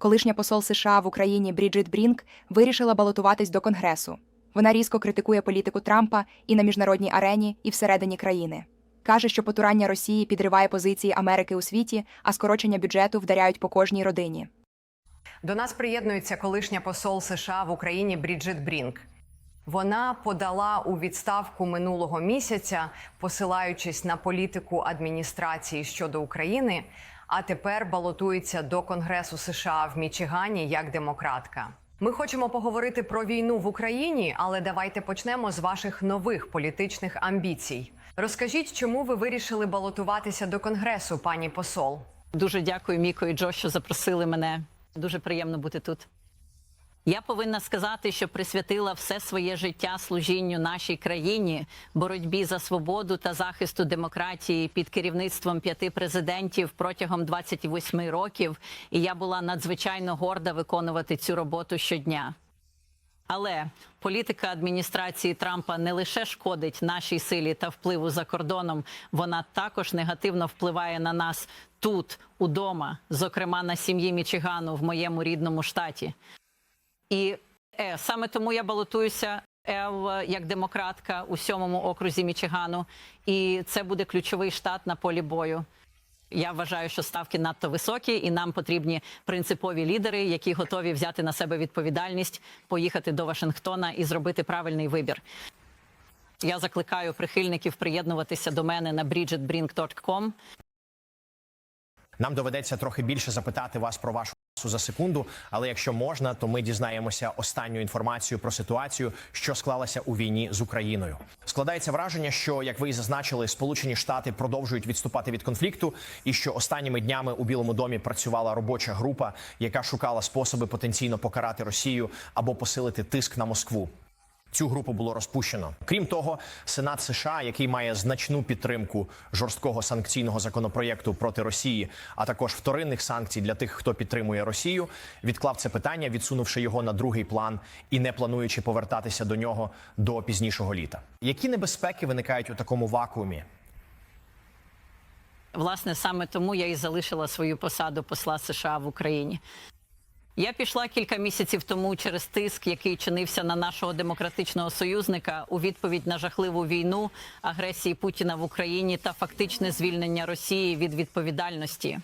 колишня посол США в Україні Бріджит Брінк вирішила балотуватись до Конгресу. Вона різко критикує політику Трампа і на міжнародній арені, і всередині країни. Каже, що потурання Росії підриває позиції Америки у світі, а скорочення бюджету вдаряють по кожній родині. До нас приєднується колишня посол США в Україні Бріджит Брінк. Вона подала у відставку минулого місяця, посилаючись на політику адміністрації щодо України, а тепер балотується до Конгресу США в Мічигані як демократка. Ми хочемо поговорити про війну в Україні, але давайте почнемо з ваших нових політичних амбіцій. Розкажіть, чому ви вирішили балотуватися до Конгресу, пані посол? Дуже дякую, Міко і Джо, що запросили мене. Дуже приємно бути тут. Я повинна сказати, що присвятила все своє життя служінню нашій країні, боротьбі за свободу та захисту демократії під керівництвом п'яти президентів протягом 28 років. І я була надзвичайно горда виконувати цю роботу щодня. Але політика адміністрації Трампа не лише шкодить нашій силі та впливу за кордоном, вона також негативно впливає на нас тут, удома, зокрема на сім'ї Мічигану в моєму рідному штаті. І е, саме тому я балотуюся е, в- як демократка у сьомому окрузі Мічигану, і це буде ключовий штат на полі бою. Я вважаю, що ставки надто високі, і нам потрібні принципові лідери, які готові взяти на себе відповідальність, поїхати до Вашингтона і зробити правильний вибір. Я закликаю прихильників приєднуватися до мене на bridgetbrink.com. Нам доведеться трохи більше запитати вас про вашу за секунду. Але якщо можна, то ми дізнаємося останню інформацію про ситуацію, що склалася у війні з Україною. Складається враження, що як ви і зазначили, Сполучені Штати продовжують відступати від конфлікту, і що останніми днями у Білому домі працювала робоча група, яка шукала способи потенційно покарати Росію або посилити тиск на Москву. Цю групу було розпущено. Крім того, Сенат США, який має значну підтримку жорсткого санкційного законопроєкту проти Росії, а також вторинних санкцій для тих, хто підтримує Росію, відклав це питання, відсунувши його на другий план і не плануючи повертатися до нього до пізнішого літа. Які небезпеки виникають у такому вакуумі? Власне, саме тому я і залишила свою посаду посла США в Україні. Я пішла кілька місяців тому через тиск, який чинився на нашого демократичного союзника у відповідь на жахливу війну, агресії Путіна в Україні та фактичне звільнення Росії від відповідальності.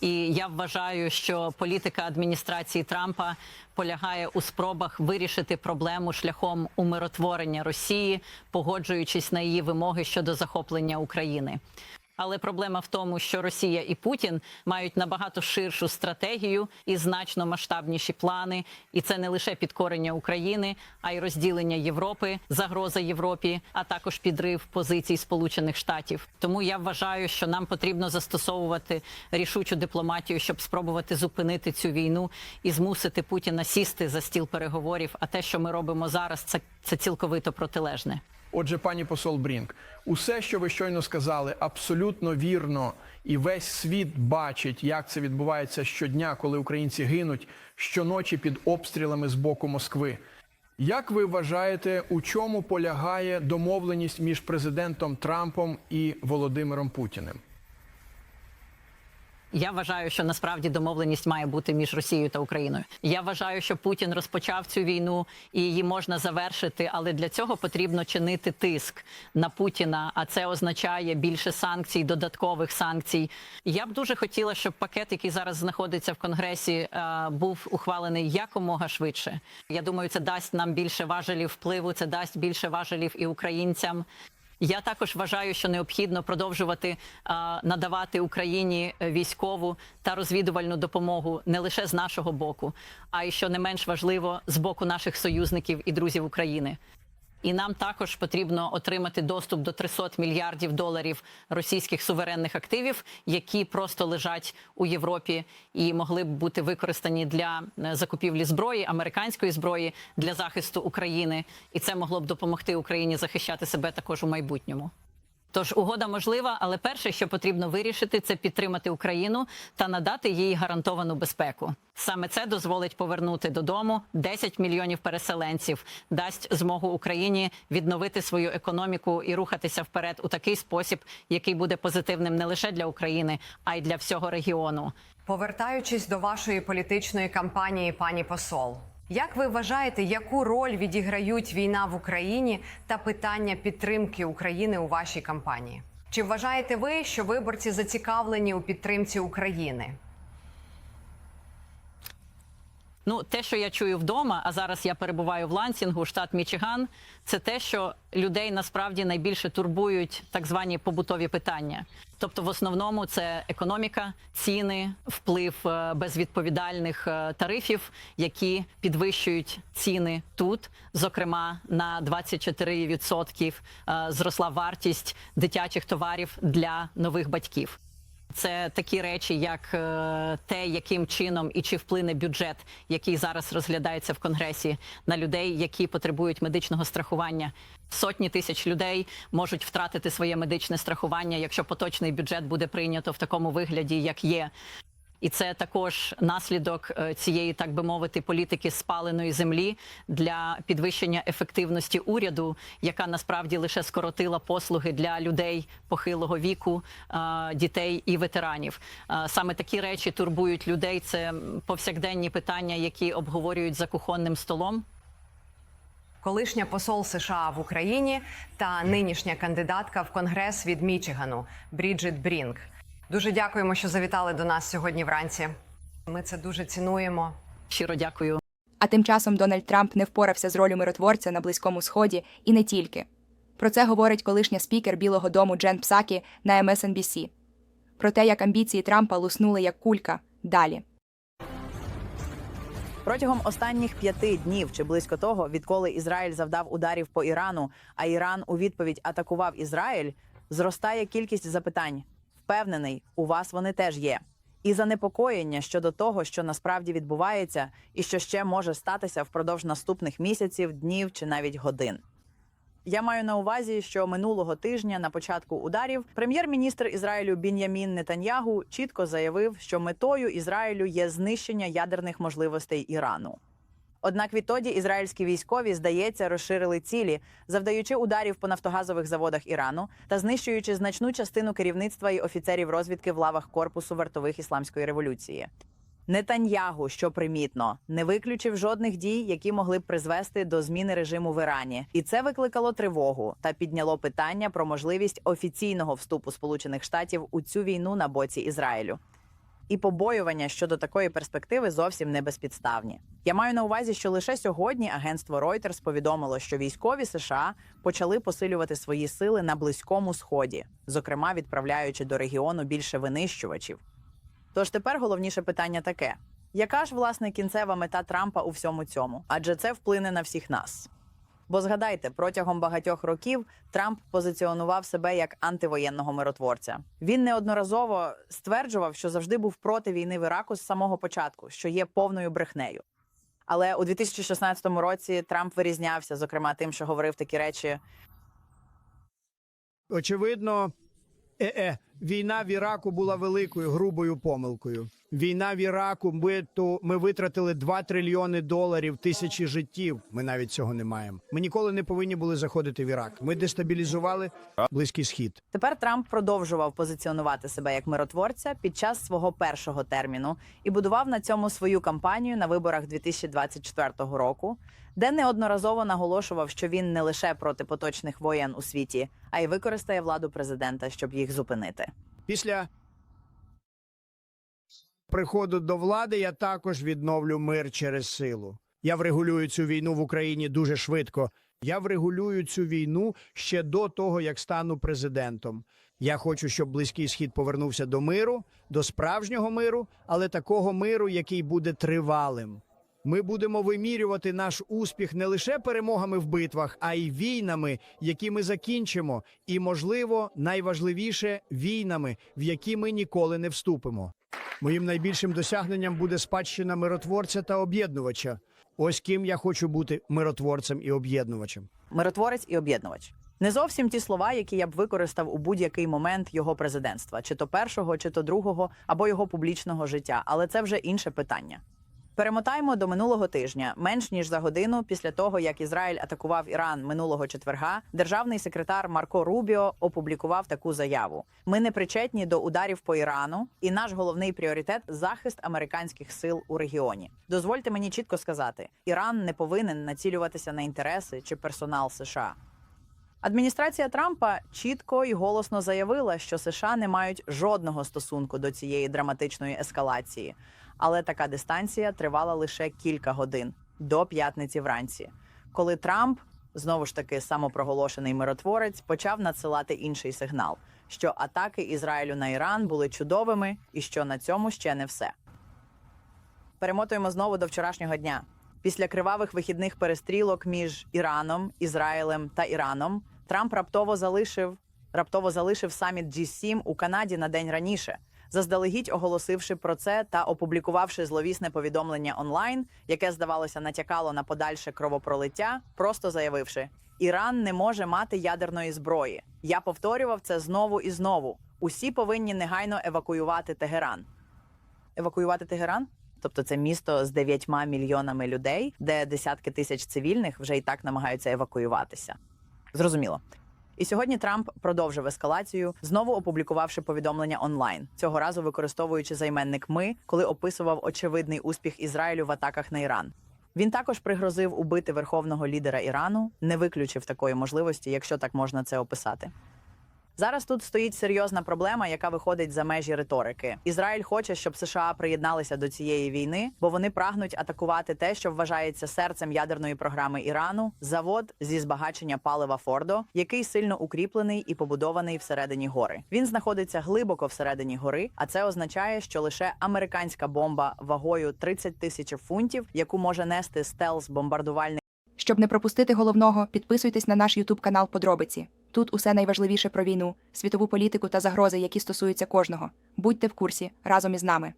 І я вважаю, що політика адміністрації Трампа полягає у спробах вирішити проблему шляхом умиротворення Росії, погоджуючись на її вимоги щодо захоплення України. Але проблема в тому, що Росія і Путін мають набагато ширшу стратегію і значно масштабніші плани. І це не лише підкорення України, а й розділення Європи, загроза Європі, а також підрив позицій Сполучених Штатів. Тому я вважаю, що нам потрібно застосовувати рішучу дипломатію, щоб спробувати зупинити цю війну і змусити Путіна сісти за стіл переговорів. А те, що ми робимо зараз, це, це цілковито протилежне. Отже, пані посол Брінк, усе, що ви щойно сказали, абсолютно вірно, і весь світ бачить, як це відбувається щодня, коли українці гинуть щоночі під обстрілами з боку Москви. Як ви вважаєте, у чому полягає домовленість між президентом Трампом і Володимиром Путіним? Я вважаю, що насправді домовленість має бути між Росією та Україною. Я вважаю, що Путін розпочав цю війну і її можна завершити, але для цього потрібно чинити тиск на Путіна. А це означає більше санкцій, додаткових санкцій. Я б дуже хотіла, щоб пакет, який зараз знаходиться в конгресі, е, був ухвалений якомога швидше. Я думаю, це дасть нам більше важелів впливу. Це дасть більше важелів і українцям. Я також вважаю, що необхідно продовжувати а, надавати Україні е, військову та розвідувальну допомогу не лише з нашого боку, а й що не менш важливо з боку наших союзників і друзів України. І нам також потрібно отримати доступ до 300 мільярдів доларів російських суверенних активів, які просто лежать у Європі і могли б бути використані для е, закупівлі зброї, американської зброї для захисту України, і це могло б допомогти Україні захищати себе також у майбутньому. Тож угода можлива, але перше, що потрібно вирішити, це підтримати Україну та надати їй гарантовану безпеку. Саме це дозволить повернути додому 10 мільйонів переселенців, дасть змогу Україні відновити свою економіку і рухатися вперед у такий спосіб, який буде позитивним не лише для України, а й для всього регіону. Повертаючись до вашої політичної кампанії, пані посол, як ви вважаєте, яку роль відіграють війна в Україні та питання підтримки України у вашій кампанії? Чи вважаєте ви, що виборці зацікавлені у підтримці України? Ну, те, що я чую вдома, а зараз я перебуваю в Лансінгу, штат Мічиган, це те, що людей насправді найбільше турбують так звані побутові питання. Тобто, в основному це економіка, ціни, вплив е, безвідповідальних е, тарифів, які підвищують ціни тут. Зокрема, на 24% е, зросла вартість дитячих товарів для нових батьків. Це такі речі, як е, те, яким чином і чи вплине бюджет, який зараз розглядається в конгресі на людей, які потребують медичного страхування. Сотні тисяч людей можуть втратити своє медичне страхування, якщо поточний бюджет буде прийнято в такому вигляді, як є. І це також наслідок е, цієї, так би мовити, політики спаленої землі для підвищення ефективності уряду, яка насправді лише скоротила послуги для людей похилого віку, е, дітей і ветеранів. Е, Саме такі речі турбують людей. Це повсякденні питання, які обговорюють за кухонним столом. колишня посол США в Україні та нинішня кандидатка в Конгрес від Мічигану Бріджит Брінк. Дуже дякуємо, що завітали до нас сьогодні вранці. Ми це дуже цінуємо. Щиро дякую. А тим часом Дональд Трамп не впорався з ролью миротворця на Близькому Сході і не тільки. Про це говорить колишня спікер Білого Дому Джен Псакі на MSNBC. Про те, як амбіції Трампа луснули як кулька далі. Протягом останніх п'яти днів чи близько того, відколи Ізраїль завдав ударів по Ірану, а Іран у відповідь атакував Ізраїль, зростає кількість запитань. Впевнений, у вас вони теж є. І занепокоєння щодо того, що насправді відбувається, і що ще може статися впродовж наступних місяців, днів чи навіть годин. Я маю на увазі, що минулого тижня на початку ударів прем'єр-міністр Ізраїлю Бін'ямін Нетаньягу чітко заявив, що метою Ізраїлю є знищення ядерних можливостей Ірану. Однак відтоді ізраїльські військові, здається, розширили цілі, завдаючи ударів по нафтогазових заводах Ірану та знищуючи значну частину керівництва і офіцерів розвідки в лавах корпусу вартових ісламської революції. Нетаньягу, що примітно, не виключив жодних дій, які могли б призвести до зміни режиму в Ірані, і це викликало тривогу та підняло питання про можливість офіційного вступу Сполучених Штатів у цю війну на боці Ізраїлю. І побоювання щодо такої перспективи зовсім не безпідставні. Я маю на увазі, що лише сьогодні агентство Reuters повідомило, що військові США почали посилювати свої сили на близькому сході, зокрема відправляючи до регіону більше винищувачів. Тож тепер головніше питання таке: яка ж власне кінцева мета Трампа у всьому цьому? Адже це вплине на всіх нас. Бо згадайте, протягом багатьох років Трамп позиціонував себе як антивоєнного миротворця. Він неодноразово стверджував, що завжди був проти війни в Іраку з самого початку, що є повною брехнею. Але у 2016 році Трамп вирізнявся, зокрема тим, що говорив такі речі, Очевидно, е-е, війна в Іраку була великою грубою помилкою. Війна в Іраку, ми, то ми витратили 2 трильйони доларів, тисячі життів. Ми навіть цього не маємо. Ми ніколи не повинні були заходити в Ірак. Ми дестабілізували близький схід. Тепер Трамп продовжував позиціонувати себе як миротворця під час свого першого терміну і будував на цьому свою кампанію на виборах 2024 року, де неодноразово наголошував, що він не лише проти поточних воєн у світі, а й використає владу президента, щоб їх зупинити. Після приходу до влади я також відновлю мир через силу. Я врегулюю цю війну в Україні дуже швидко. Я врегулюю цю війну ще до того, як стану президентом. Я хочу, щоб близький схід повернувся до миру, до справжнього миру, але такого миру, який буде тривалим. Ми будемо вимірювати наш успіх не лише перемогами в битвах, а й війнами, які ми закінчимо, і, можливо, найважливіше війнами, в які ми ніколи не вступимо. Моїм найбільшим досягненням буде спадщина миротворця та об'єднувача. Ось ким я хочу бути миротворцем і об'єднувачем. Миротворець і об'єднувач. Не зовсім ті слова, які я б використав у будь-який момент його президентства, чи то першого, чи то другого, або його публічного життя, але це вже інше питання. Перемотаємо до минулого тижня. Менш ніж за годину після того, як Ізраїль атакував Іран минулого четверга, державний секретар Марко Рубіо опублікував таку заяву: Ми не причетні до ударів по Ірану, і наш головний пріоритет захист американських сил у регіоні. Дозвольте мені чітко сказати: Іран не повинен націлюватися на інтереси чи персонал США. Адміністрація Трампа чітко і голосно заявила, що США не мають жодного стосунку до цієї драматичної ескалації, але така дистанція тривала лише кілька годин до п'ятниці вранці, коли Трамп, знову ж таки самопроголошений миротворець, почав надсилати інший сигнал, що атаки Ізраїлю на Іран були чудовими і що на цьому ще не все. Перемотуємо знову до вчорашнього дня. Після кривавих вихідних перестрілок між Іраном, Ізраїлем та Іраном Трамп раптово залишив раптово залишив саміт G7 у Канаді на день раніше, заздалегідь оголосивши про це та опублікувавши зловісне повідомлення онлайн, яке здавалося натякало на подальше кровопролиття, просто заявивши: Іран не може мати ядерної зброї. Я повторював це знову і знову. Усі повинні негайно евакуювати Тегеран. Евакуювати Тегеран? Тобто це місто з 9 мільйонами людей, де десятки тисяч цивільних вже і так намагаються евакуюватися. Зрозуміло. І сьогодні Трамп продовжив ескалацію, знову опублікувавши повідомлення онлайн, цього разу використовуючи займенник Ми, коли описував очевидний успіх Ізраїлю в атаках на Іран. Він також пригрозив убити верховного лідера Ірану, не виключив такої можливості, якщо так можна це описати. Зараз тут стоїть серйозна проблема, яка виходить за межі риторики. Ізраїль хоче, щоб США приєдналися до цієї війни, бо вони прагнуть атакувати те, що вважається серцем ядерної програми Ірану завод зі збагачення палива Фордо, який сильно укріплений і побудований всередині гори. Він знаходиться глибоко всередині гори, а це означає, що лише американська бомба вагою 30 тисяч фунтів, яку може нести стелс бомбардувальник. Щоб не пропустити головного, підписуйтесь на наш Ютуб канал Подробиці. Тут усе найважливіше про війну, світову політику та загрози, які стосуються кожного. Будьте в курсі разом із нами.